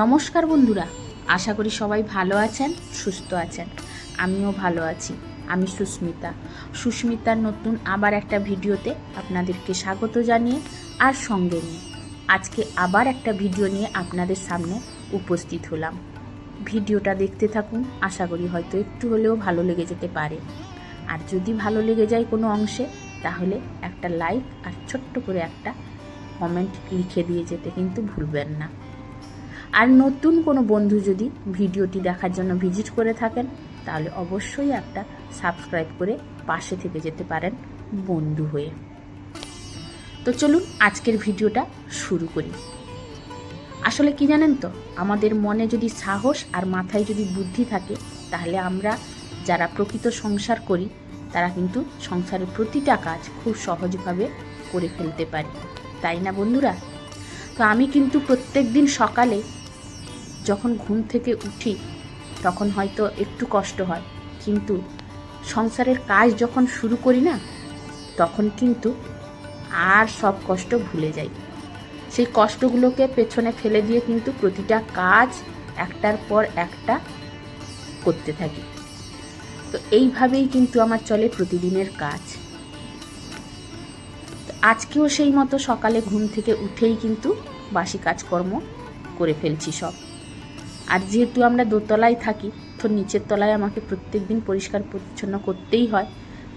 নমস্কার বন্ধুরা, আশা করি সবাই ভালো আছেন, সুস্থ আছেন। আমিও ভালো আছি, আমি সুস্মিতা। সুস্মিতার নতুন আবার একটা ভিডিওতে আপনাদেরকে স্বাগত জানিয়ে আর সঙ্গে নিয়ে। আজকে আবার একটা ভিডিও নিয়ে আপনাদের সামনে উপস্থিত হলাম। ভিডিওটা দেখতে থাকুন, আশা করি হয়তো একটু হলেও ভালো লেগে যেতে পারে। আর যদি ভালো লেগে যায় কোনো অংশে, তাহলে একটা লাইক আর ছোট্ট করে একটা কমেন্ট লিখে দিয়ে যেতে কিন্তু ভুলবেন না। আর নতুন কোনো বন্ধু যদি ভিডিওটি দেখার জন্য ভিজিট করে থাকেন, তাহলে অবশ্যই একটা সাবস্ক্রাইব করে পাশে থেকে যেতে পারেন বন্ধু হয়ে। তো চলুন আজকের ভিডিওটা শুরু করি। আসলে কি জানেন তো, আমাদের মনে যদি সাহস আর মাথায় যদি বুদ্ধি থাকে, তাহলে আমরা যারা প্রকৃত সংসার করি, তারা কিন্তু সংসারের প্রতিটা কাজ খুব সহজভাবে করে ফেলতে পারি। তাই না বন্ধুরা? তো আমি কিন্তু প্রত্যেক দিন সকালে যখন ঘুম থেকে উঠি, তখন হয়তো একটু কষ্ট হয়। কিন্তু সংসারের কাজ যখন শুরু করি না, তখন কিন্তু আর সব কষ্ট ভুলে যাই। সেই কষ্টগুলোকে পেছনে ফেলে দিয়ে কিন্তু প্রতিটা কাজ একটার পর একটা করতে থাকি। তো এইভাবেই কিন্তু আমার চলে প্রতিদিনের কাজ। আজকেও সেই মতো সকালে ঘুম থেকে উঠেই কিন্তু বাসি কাজকর্ম করে ফেলছি সব। আর যেহেতু আমরা দোতলায় থাকি, তো নিচের তলায় আমাকে প্রত্যেক দিন পরিষ্কার পরিচ্ছন্ন করতেই হয়।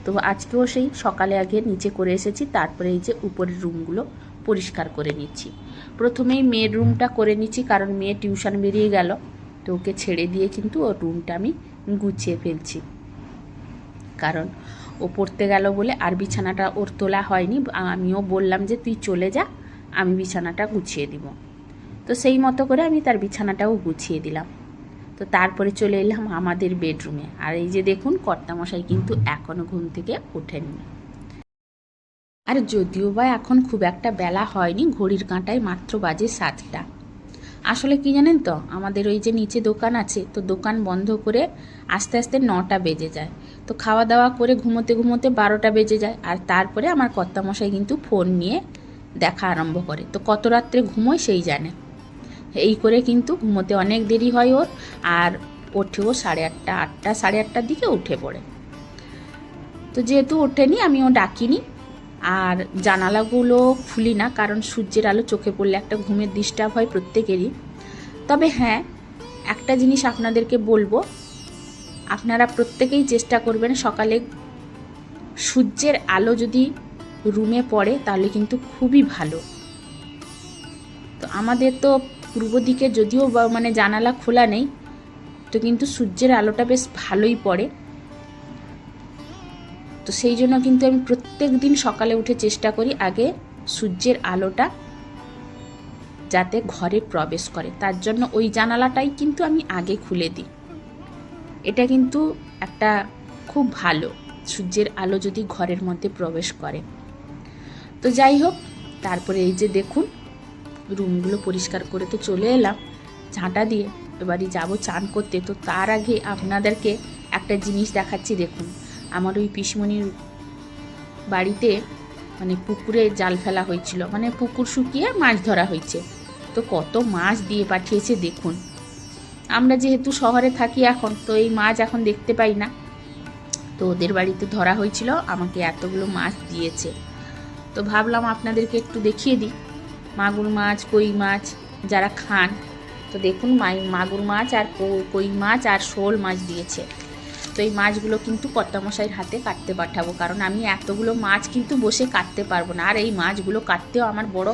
তো আজকেও সেই সকালে আগে নিচে করে এসেছি, তারপরে এই যে উপরের রুমগুলো পরিষ্কার করে নিচ্ছি। প্রথমেই মেয়ের রুমটা করে নিচ্ছি, কারণ মেয়ে টিউশন বেরিয়ে গেল, তো ওকে ছেড়ে দিয়ে কিন্তু ওর রুমটা আমি গুছিয়ে ফেলছি। কারণ ও পড়তে গেল বলে আর বিছানাটা ওর তোলা হয়নি, আমিও বললাম যে তুই চলে যা, আমি বিছানাটা গুছিয়ে দিব। তো সেই মতো করে আমি তার বিছানাটাও গুছিয়ে দিলাম। তো তারপরে চলে এলাম আমাদের বেডরুমে। আর এই যে দেখুন, কর্তামশাই কিন্তু এখনও ঘুম থেকে ওঠেননি। আর যদিও বা এখন খুব একটা বেলা হয়নি, ঘড়ির কাঁটায় মাত্র বাজে সাতটা। আসলে কি জানেন তো, আমাদের ওই যে নিচে দোকান আছে, তো দোকান বন্ধ করে আস্তে আস্তে নটা বেজে যায়। তো খাওয়া দাওয়া করে ঘুমোতে ঘুমোতে বারোটা বেজে যায়। আর তারপরে আমার কর্তামশাই কিন্তু ফোন নিয়ে দেখা আরম্ভ করে। তো কত রাত্রে ঘুমোয় সেই জানে। এই করে কিন্তু ঘুমোতে অনেক দেরি হয় ওর, আর ওঠেও সাড়ে আটটা আটটা, সাড়ে আটটার দিকে উঠে পড়ে। তো যেহেতু ওঠেনি আমি ও ডাকিনি, আর জানালাগুলো খুলি না, কারণ সূর্যের আলো চোখে পড়লে একটা ঘুমের ডিস্টার্ব হয় প্রত্যেকেরই। তবে হ্যাঁ একটা জিনিস আপনাদেরকে বলব, আপনারা প্রত্যেকেই চেষ্টা করবেন সকালে সূর্যের আলো যদি রুমে পড়ে, তাহলে কিন্তু খুবই ভালো। তো আমাদের তো পূর্ব দিকে যদিও মানে জানালা খোলা নেই, তো কিন্তু সূর্যের আলোটা বেশ ভালোই পড়ে। তো সেই জন্য কিন্তু আমি প্রত্যেক দিন সকালে উঠে চেষ্টা করি আগে সূর্যের আলোটা যাতে ঘরে প্রবেশ করে। তার জন্য ওই জানালাটাই কিন্তু আমি আগে খুলে দিই। এটা কিন্তু একটা খুব ভালো, সূর্যের আলো যদি ঘরের মধ্যে প্রবেশ করে। তো যাই হোক, তারপরে এই যে দেখুন রুমগুলো পরিষ্কার করে তো চলে এলাম। ঝাঁটা দিয়ে এবারে যাব চান করতে। তো তার আগে আপনাদেরকে একটা জিনিস দেখাচ্ছি, দেখুন। আমার ওই পিসমণির বাড়িতে মানে পুকুরে জাল ফেলা হয়েছিল। মানে পুকুর শুকিয়ে মাছ ধরা হয়েছে। তো কত মাছ দিয়ে পাঠিয়েছে, দেখুন। আমরা যেহেতু শহরে থাকি এখন, তো এই মাছ এখন দেখতে পাই না। তো ওদের বাড়িতে ধরা হয়েছিল, আমাকে এতগুলো মাছ দিয়েছে। তো ভাবলাম আপনাদেরকে একটু দেখিয়ে দিই। মাগুর মাছ, কই মাছ যারা খান। তো দেখুন মাগুর মাছ আর কই মাছ আর শোল মাছ দিয়েছে। তো এই মাছগুলো কিন্তু কর্তামশাইয়ের হাতে কাটতে পাঠাবো, কারণ আমি এতগুলো মাছ কিন্তু বসে কাটতে পারব না। আর এই মাছগুলো কাটতেও আমার বড়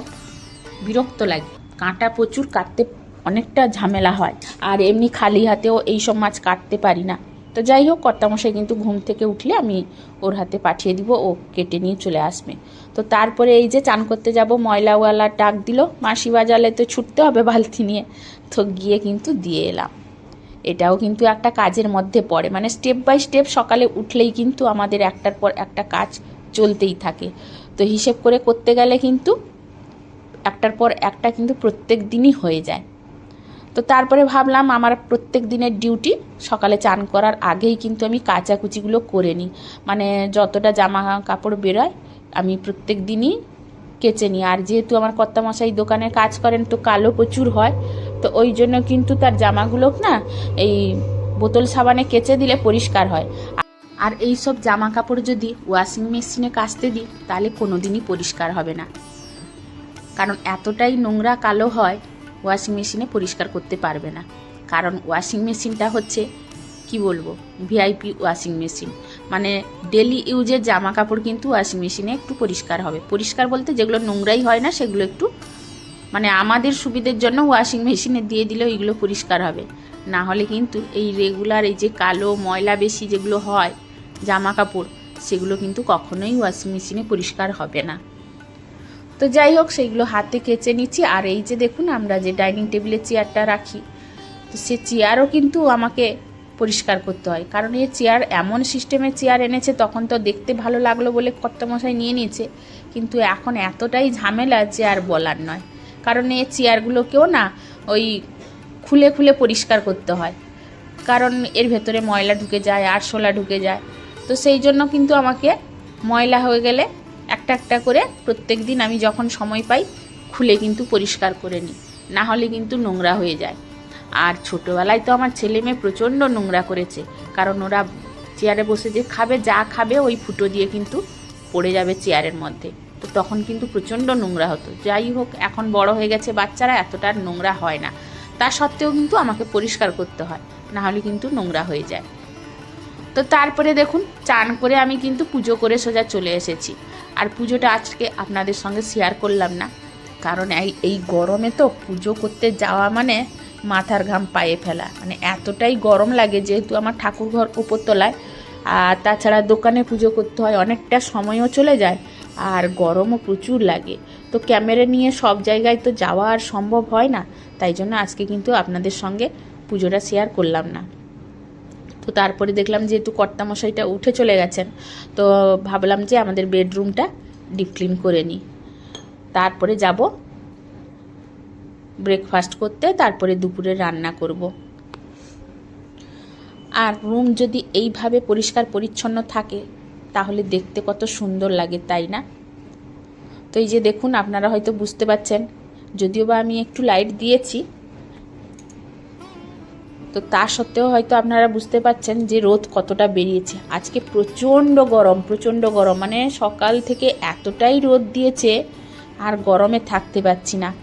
বিরক্ত লাগে। কাঁটা প্রচুর, কাটতে অনেকটা ঝামেলা হয়। আর এমনি খালি হাতেও এই সব মাছ কাটতে পারি না। তো যাই হোক, কর্তামশাই কিন্তু ঘুম থেকে উঠলে আমি ওর হাতে পাঠিয়ে দিব, ও কেটে নিয়ে চলে আসবে। তো তারপরে এই যে চান করতে যাব, ময়লাওয়ালা ডাক দিল, মাসি বাজালে তো ছুটতে হবে বালতি নিয়ে। তো গিয়ে কিন্তু দিয়ে এলাম। এটাও কিন্তু একটা কাজের মধ্যে পড়ে। মানে স্টেপ বাই স্টেপ সকালে উঠলেই কিন্তু আমাদের একটার পর একটা কাজ চলতেই থাকে। তো হিসেব করে করতে গেলে কিন্তু একটার পর একটা কিন্তু প্রত্যেক দিনই হয়ে যায়। তো তারপরে ভাবলাম আমার প্রত্যেক দিনের ডিউটি সকালে চান করার আগেই কিন্তু আমি কাচাকুচিগুলো করে নিই। মানে যতটা জামা কাপড় বেরোয়, আমি প্রত্যেক দিনই কেচে নিই। আর যেহেতু আমার কর্তামশাই দোকানে কাজ করেন, তো কালো প্রচুর হয়, তো ওই জন্য কিন্তু তার জামাগুলো না এই বোতল সাবানে কেচে দিলে পরিষ্কার হয়। আর এই সব জামা কাপড় যদি ওয়াশিং মেশিনে কাচতে দিই, তাহলে কোনো দিনই পরিষ্কার হবে না। কারণ এতটাই নোংরা কালো হয় ওয়াশিং মেশিনে পরিষ্কার করতে পারবে না। কারণ ওয়াশিং মেশিনটা হচ্ছে, কি বলব, ভিআইপি ওয়াশিং মেশিন। মানে ডেলি ইউজের জামা কাপড় কিন্তু ওয়াশিং মেশিনে একটু পরিষ্কার হবে। পরিষ্কার বলতে যেগুলো নোংরাই হয় না, সেগুলো একটু মানে আমাদের সুবিধের জন্য ওয়াশিং মেশিনে দিয়ে দিলেও এগুলো পরিষ্কার হবে। না হলে কিন্তু এই রেগুলার এই যে কালো ময়লা বেশি যেগুলো হয় জামা কাপড় সেগুলো কিন্তু কখনোই ওয়াশিং মেশিনে পরিষ্কার হবে না। তো যাই হোক, সেইগুলো হাতে কেচে নিচ্ছি। আর এই যে দেখুন, আমরা যে ডাইনিং টেবিলে চেয়ারটা রাখি, তো সে চেয়ারও কিন্তু আমাকে পরিষ্কার করতে হয়। কারণ এই চেয়ার এমন সিস্টেমের চেয়ার এনেছে, তখন তো দেখতে ভালো লাগল বলে কর্তামশাই নিয়ে নিয়েছে। কিন্তু এখন এতটাই ঝামেলা যে আর বলার নয়। কারণ এই চেয়ারগুলোকেও না ওই খুলে খুলে পরিষ্কার করতে হয়। কারণ এর ভেতরে ময়লা ঢুকে যায় আরশোলা ঢুকে যায়। তো সেই জন্য কিন্তু আমাকে ময়লা হয়ে গেলে একটা একটা করে প্রত্যেক দিন আমি যখন সময় পাই, খুলে কিন্তু পরিষ্কার করে নিই। না হলে কিন্তু নোংরা হয়ে যায়। আর ছোটোবেলায় তো আমার ছেলে মেয়ে প্রচণ্ড নোংরা করেছে। কারণ ওরা চেয়ারে বসে যে খাবে, যা খাবে ওই ফুটো দিয়ে কিন্তু পড়ে যাবে চেয়ারের মধ্যে। তো তখন কিন্তু প্রচণ্ড নোংরা হতো। যাই হোক, এখন বড় হয়ে গেছে বাচ্চারা, এতটা নোংরা হয় না। তা সত্ত্বেও কিন্তু আমাকে পরিষ্কার করতে হয়। না হলে কিন্তু নোংরা হয়ে যায়। তো তারপরে দেখুন, চান করে আমি কিন্তু পুজো করে সোজা চলে এসেছি। আর পুজোটা আজকে আপনাদের সঙ্গে শেয়ার করলাম না। কারণ এই এই গরমে তো পুজো করতে যাওয়া মানে মাথার ঘাম পায়ে ফেলা। মানে এতটাই গরম লাগে যেহেতু আমার ঠাকুর ঘর উপরতলায়। আর তাছাড়া দোকানে পুজো করতে হয়, অনেকটা সময়ও চলে যায় আর গরমও প্রচুর লাগে। তো ক্যামেরা নিয়ে সব জায়গায় তো যাওয়া আর সম্ভব হয় না। তাই জন্য আজকে কিন্তু আপনাদের সঙ্গে পুজোটা শেয়ার করলাম না। তো তারপরে দেখলাম যেহেতু কর্তামশাইটা উঠে চলে গেছেন, তো ভাবলাম যে আমাদের বেডরুমটা ডিপ ক্লিন করে নিই। তারপরে যাব ব্রেকফাস্ট করতে, তারপরে দুপুরে রান্না করব। আর রুম যদি এইভাবে পরিষ্কার পরিচ্ছন্ন থাকে, তাহলে দেখতে কত সুন্দর লাগে, তাই না? তো এই যে দেখুন, আপনারা হয়তো বুঝতে পারছেন, যদিও বা আমি একটু লাইট দিয়েছি তো তা সত্ত্বেও হয়তো আপনারা বুঝতে পারছেন যে রোদ কতটা বেরিয়েছে। আজকে প্রচণ্ড গরম প্রচণ্ড গরম। মানে সকাল থেকে এতটাই রোদ দিয়েছে আর গরমে থাকতে পারছি না।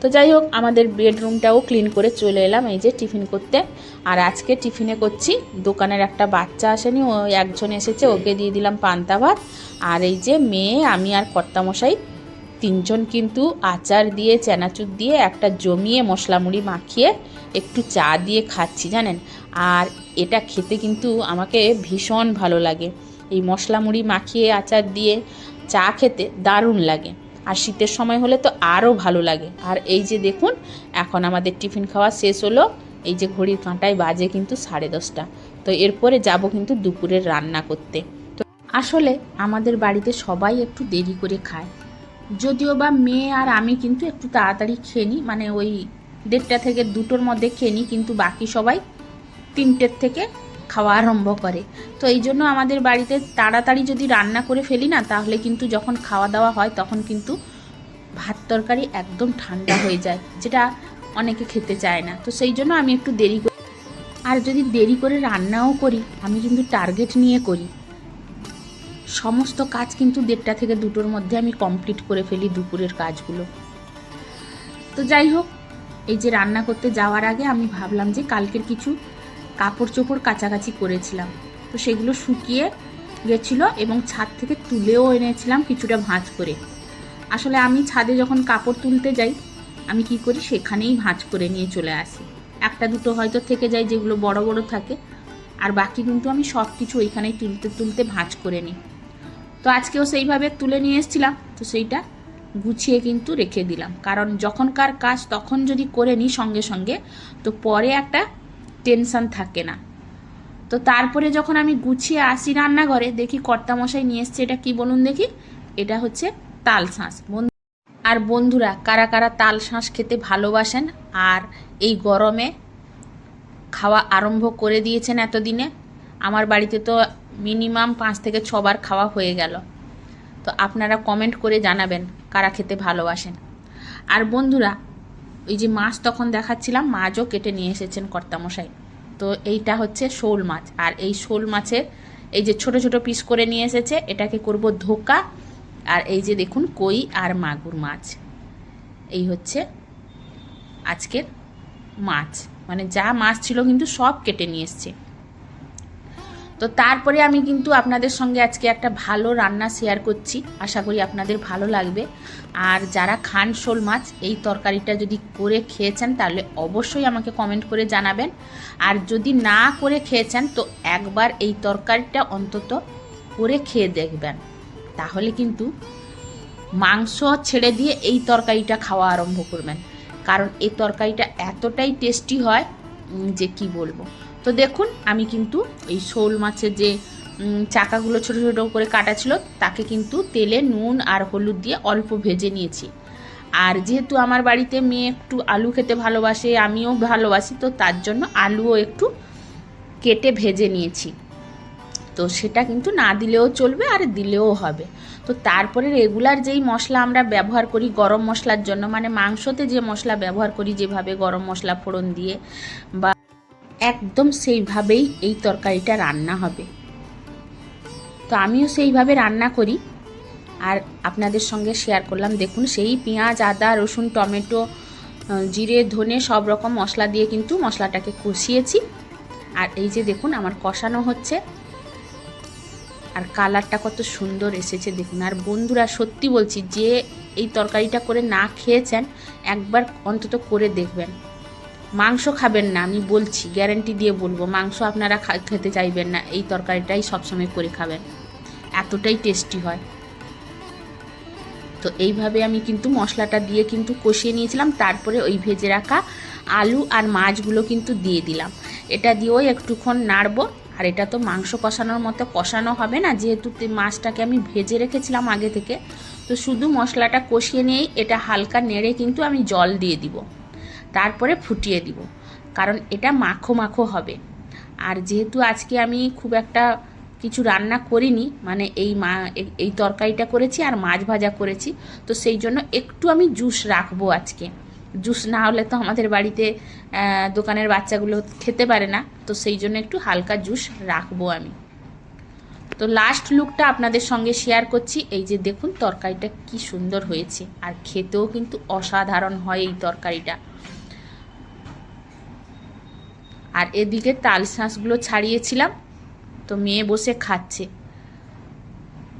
তো যাই হোক, আমাদের বেডরুমটাও ক্লিন করে চলে এলাম এই যে টিফিন করতে। আর আজকে টিফিনে করছি, দোকানের একটা বাচ্চা আসেনি, ও একজন এসেছে, ওকে দিয়ে দিলাম পান্তা ভাত। আর এই যে মেয়ে, আমি আর কর্তামশাই তিনজন কিন্তু আচার দিয়ে, চানাচুর দিয়ে একটা জমিয়ে মশলা মুড়ি মাখিয়ে একটু চা দিয়ে খাচ্ছি, জানেন? আর এটা খেতে কিন্তু আমাকে ভীষণ ভালো লাগে। এই মশলা মুড়ি মাখিয়ে আচার দিয়ে চা খেতে দারুণ লাগে। আর শীতের সময় হলে তো আরও ভালো লাগে। আর এই যে দেখুন, এখন আমাদের টিফিন খাওয়া শেষ হলো। এই যে ঘড়ির কাঁটায় বাজে কিন্তু সাড়ে দশটা। তো এরপরে যাব কিন্তু দুপুরের রান্না করতে। তো আসলে আমাদের বাড়িতে সবাই একটু দেরি করে খায়। যদিও বা মেয়ে আর আমি কিন্তু একটু তাড়াতাড়ি খেয়ে নিই। মানে ওই দেড়টা থেকে দুটোর মধ্যে খেয়ে নিই, কিন্তু বাকি সবাই তিনটের থেকে খাওয়া আরম্ভ করে। তো এই জন্য আমাদের বাড়িতে তাড়াতাড়ি যদি রান্না করে ফেলি না, তাহলে কিন্তু যখন খাওয়া দাওয়া হয়, তখন কিন্তু ভাত তরকারি একদম ঠান্ডা হয়ে যায়, যেটা অনেকে খেতে চায় না। তো সেই জন্য আমি একটু দেরি করি। আর যদি দেরি করে রান্নাও করি, আমি কিন্তু টার্গেট নিয়ে করি। সমস্ত কাজ কিন্তু দেড়টা থেকে দুটোর মধ্যে আমি কমপ্লিট করে ফেলি দুপুরের কাজগুলো। তো যাই হোক এই যে রান্না করতে যাওয়ার আগে আমি ভাবলাম যে কালকের কিছু কাপড় চোপড় কাছাকাছি করেছিলাম। তো সেগুলো শুকিয়ে গেছিল এবং ছাদ থেকে তুলেও এনেছিলাম কিছুটা ভাঁজ করে। আসলে আমি ছাদে যখন কাপড় তুলতে যাই, আমি কি করি? সেখানেই ভাঁজ করে নিয়ে চলে আসি। একটা দুটো হয়তো থেকে যায় যেগুলো বড় বড় থাকে। আর বাকি কিন্তু আমি সব কিছু ওইখানেই তুলতে তুলতে ভাঁজ করে নিই। তো আজকেও সেইভাবে তুলে নিয়ে এসেছিলাম। তো সেইটা গুছিয়ে কিন্তু রেখে দিলাম। কারণ যখনকার কাজ তখন যদি করে নিই সঙ্গে সঙ্গে, তো পরে একটা টেনশন থাকে না। তো তারপরে যখন আমি গুছিয়ে আসি রান্নাঘরে, দেখি কর্তামশাই নিয়ে এসছে, এটা কি বলুন দেখি? এটা হচ্ছে তাল শাঁস। আর বন্ধুরা, কারা কারা তাল শাঁস খেতে ভালোবাসেন আর এই গরমে খাওয়া আরম্ভ করে দিয়েছেন এতদিনে? আমার বাড়িতে তো মিনিমাম পাঁচ থেকে ছবার খাওয়া হয়ে গেল। তো আপনারা কমেন্ট করে জানাবেন। কারা খেতে ভালোবাসেন। আর বন্ধুরা ওই যে মাছ তখন দেখাচ্ছিলাম, মাছও কেটে নিয়ে এসেছেন কর্তামশাই। তো এইটা হচ্ছে শোল মাছ। আর এই শোল মাছের এই যে ছোট ছোট পিস করে নিয়ে এসেছে, এটাকে করব ধোকা। আর এই যে দেখুন, কই আর মাগুর মাছ। এই হচ্ছে আজকের মাছ। মানে যা মাছ ছিল কিন্তু সব কেটে নিয়ে এসছে। তো তারপরে আমি কিন্তু আপনাদের সঙ্গে আজকে একটা ভালো রান্না শেয়ার করছি। আশা করি আপনাদের ভালো লাগবে। আর যারা খান শোল মাছ, এই তরকারিটা যদি করে খেয়েছেন, তাহলে অবশ্যই আমাকে কমেন্ট করে জানাবেন। আর যদি না করে খেয়েছেন, তো একবার এই তরকারিটা অন্তত করে খেয়ে দেখবেন। তাহলে কিন্তু মাংস ছেড়ে দিয়ে এই তরকারিটা খাওয়া আরম্ভ করবেন। কারণ এই তরকারিটা এতটাই টেস্টি হয় যে কি বলব? তো দেখুন, আমি কিন্তু এই শোল মাছের যে চাকাগুলো ছোট ছোট করে কাটা ছিল, তাকে কিন্তু তেলে নুন আর হলুদ দিয়ে অল্প ভেজে নিয়েছি। আর যেহেতু আমার বাড়িতে মেয়ে একটু আলু খেতে ভালোবাসে, আমিও ভালোবাসি, তো তার জন্য আলুও একটু কেটে ভেজে নিয়েছি। তো সেটা কিন্তু না দিলেও চলবে আর দিলেও হবে। তো তারপরে রেগুলার যেই মশলা আমরা ব্যবহার করি, গরম মশলার জন্য মানে মাংসতে যে মশলা ব্যবহার করি, যেভাবে গরম মশলা ফোড়ন দিয়ে বা একদম সেইভাবেই এই তরকারিটা রান্না হবে। তো আমিও সেইভাবে রান্না করি। আর আপনাদের সঙ্গে শেয়ার করলাম। দেখুন, সেই পেঁয়াজ, আদা, রসুন, টমেটো জিরে, ধনে সব রকম মশলা দিয়ে কিন্তু মশলাটাকে কষিয়েছি। আর এই যে দেখুন, আমার কষানো হচ্ছে। আর কালারটা কত সুন্দর এসেছে দেখুন। আর বন্ধুরা, সত্যি বলছি, যে এই তরকারিটা করে না খেয়েছেন, একবার অন্তত করে দেখবেন। মাংস খাবেন না, আমি বলছি গ্যারেন্টি দিয়ে বলব, মাংস আপনারা খেতে চাইবেন না, এই তরকারিটাই সবসময় করে খাবেন। এতটাই টেস্টি হয়। তো এইভাবে আমি কিন্তু মশলাটা দিয়ে কিন্তু কষিয়ে নিয়েছিলাম, তারপরে ওই ভেজে রাখা আলু আর মাছগুলো কিন্তু দিয়ে দিলাম। এটা দিয়েও একটুক্ষণ নাড়বো, আর এটা তো মাংস কষানোর মতো কষানো হবে না, যেহেতু মাছটাকে আমি ভেজে রেখেছিলাম আগে থেকে, তো শুধু মশলাটা কষিয়ে নিয়েই এটা হালকা নেড়ে কিন্তু আমি জল দিয়ে দিব। তারপরে ফুটিয়ে দিব। কারণ এটা মাখো মাখো হবে। আর যেহেতু আজকে আমি খুব একটা কিছু রান্না করিনি মানে এই মা, এই তরকারিটা করেছি আর মাছ ভাজা করেছি, তো সেই জন্য একটু আমি জুস রাখব আজকে। জুস না হলে তো আমাদের বাড়িতে দোকানের বাচ্চাগুলো খেতে পারে না, তো সেই জন্য একটু হালকা জুস রাখব আমি। তো লাস্ট লুকটা আপনাদের সঙ্গে শেয়ার করছি। এই যে দেখুন, তরকারিটা কি সুন্দর হয়েছে। আর খেতেও কিন্তু অসাধারণ হয় এই তরকারিটা। আর এদিকে তাল শাঁসগুলো ছাড়িয়েছিলাম। তো মেয়ে বসে খাচ্ছে।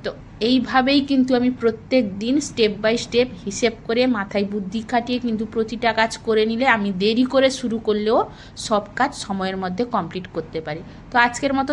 তো এইভাবেই কিন্তু আমি প্রত্যেক দিন স্টেপ বাই স্টেপ হিসেব করে মাথায় বুদ্ধি খাটিয়ে কিন্তু প্রতিটা কাজ করে নিলে আমি দেরি করে শুরু করলেও সব কাজ সময়ের মধ্যে কমপ্লিট করতে পারি। তো আজকের মতো